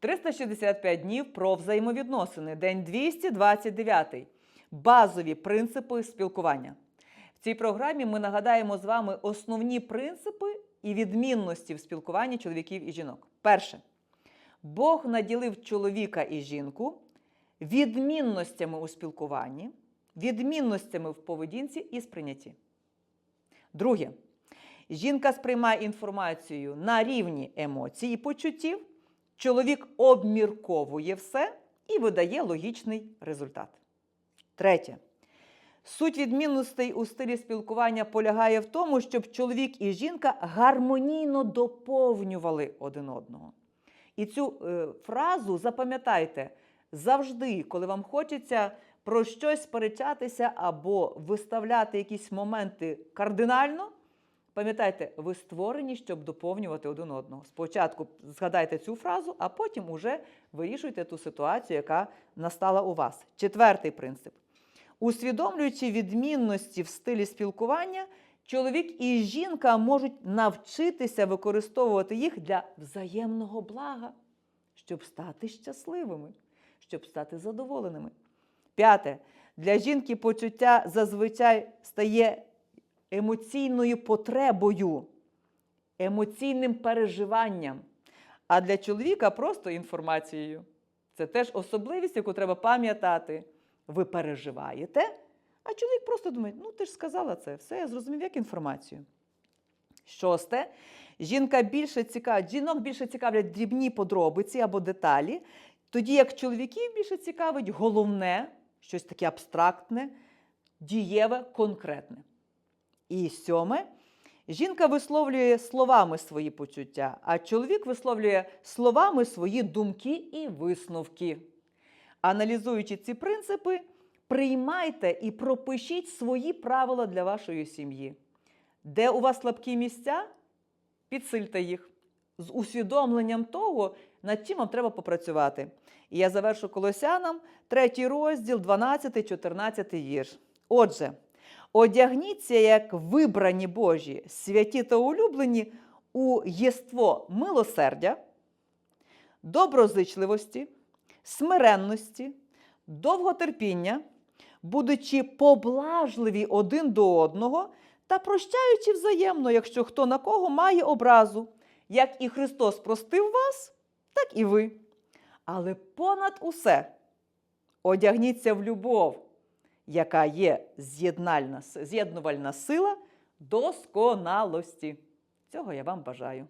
365 днів про взаємовідносини. День 229. Базові принципи спілкування. В цій програмі ми нагадаємо з вами основні принципи і відмінності в спілкуванні чоловіків і жінок. Перше. Бог наділив чоловіка і жінку відмінностями у спілкуванні, відмінностями в поведінці і сприйнятті. Друге. Жінка сприймає інформацію на рівні емоцій і почуттів. Чоловік обмірковує все і видає логічний результат. Третє. Суть відмінностей у стилі спілкування полягає в тому, щоб чоловік і жінка гармонійно доповнювали один одного. І цю е, фразу запам'ятайте завжди, коли вам хочеться про щось сперечатися або виставляти якісь моменти кардинально. Пам'ятайте, ви створені, щоб доповнювати один одного. Спочатку згадайте цю фразу, а потім уже вирішуйте ту ситуацію, яка настала у вас. Четвертий принцип. Усвідомлюючи відмінності в стилі спілкування, чоловік і жінка можуть навчитися використовувати їх для взаємного блага, щоб стати щасливими, щоб стати задоволеними. П'яте. Для жінки почуття зазвичай стає емоційною потребою, емоційним переживанням, а для чоловіка просто інформацією. Це теж особливість, яку треба пам'ятати. Ви переживаєте, а чоловік просто думає: ну ти ж сказала це, все, я зрозумів, як інформацію. Шосте. Жінка більше цікавить, жінок більше цікавлять дрібні подробиці або деталі, тоді як чоловіків більше цікавить головне, щось таке абстрактне, дієве, конкретне. І сьоме. Жінка висловлює словами свої почуття, а чоловік висловлює словами свої думки і висновки. Аналізуючи ці принципи, приймайте і пропишіть свої правила для вашої сім'ї. Де у вас слабкі місця, підсильте їх з усвідомленням того, над чим вам треба попрацювати. І я завершу колосянам, третій розділ, 12-14 вірш. Отже, одягніться як вибрані Божі, святі та улюблені у єство милосердя, доброзичливості, смиренності, довготерпіння, будучи поблажливі один до одного та прощаючи взаємно, якщо хто на кого має образу, як і Христос простив вас, так і ви. Але понад усе одягніться в любов, яка є з'єднувальна сила досконалості. Цього я вам бажаю.